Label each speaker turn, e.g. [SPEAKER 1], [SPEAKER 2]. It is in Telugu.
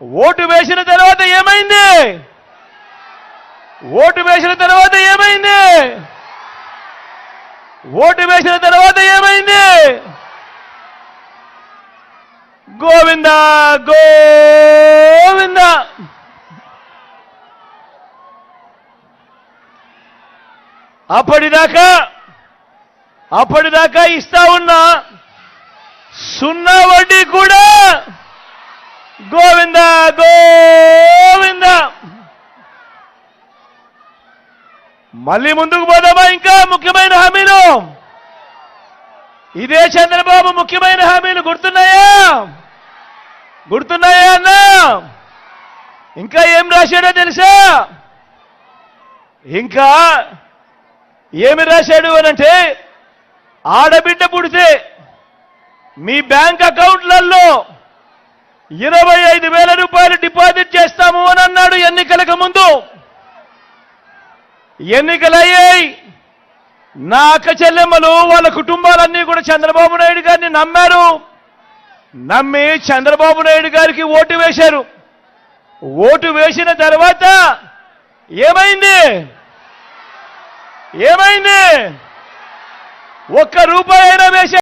[SPEAKER 1] ఓటు వేసిన తర్వాత ఏమైంది? ఓటు వేసిన తర్వాత ఏమైంది? ఓటు వేసిన తర్వాత ఏమైంది? గోవింద గోవింద! అప్పటిదాకా అప్పటిదాకా ఇస్తా ఉన్న సున్నా వడ్డీ కూడా గోవింద గోవింద! మళ్ళీ ముందుకు పోదామా ఇంకా? ముఖ్యమైన హామీలు? ఇదే చంద్రబాబు ముఖ్యమైన హామీలు గుర్తున్నాయా? గుర్తున్నాయా అన్నా? ఇంకా ఏం రాశాడో తెలుసా? ఇంకా ఏమి రాశాడు అనంటే ఆడబిడ్డ పుడితే మీ బ్యాంక్ అకౌంట్లలో ఇరవై ఐదు వేల రూపాయలు డిపాజిట్ చేస్తాము అని అన్నాడు ఎన్నికలకు ముందు. ఎన్నికలయ్యాయి. నా అక్క చెల్లెమ్మలు వాళ్ళ కుటుంబాలన్నీ కూడా చంద్రబాబు నాయుడు గారిని నమ్మారు. నమ్మి చంద్రబాబు నాయుడు గారికి ఓటు వేశారు. ఓటు వేసిన తర్వాత ఏమైంది? ఏమైంది? ఒక్క రూపాయి అయినా వేశారు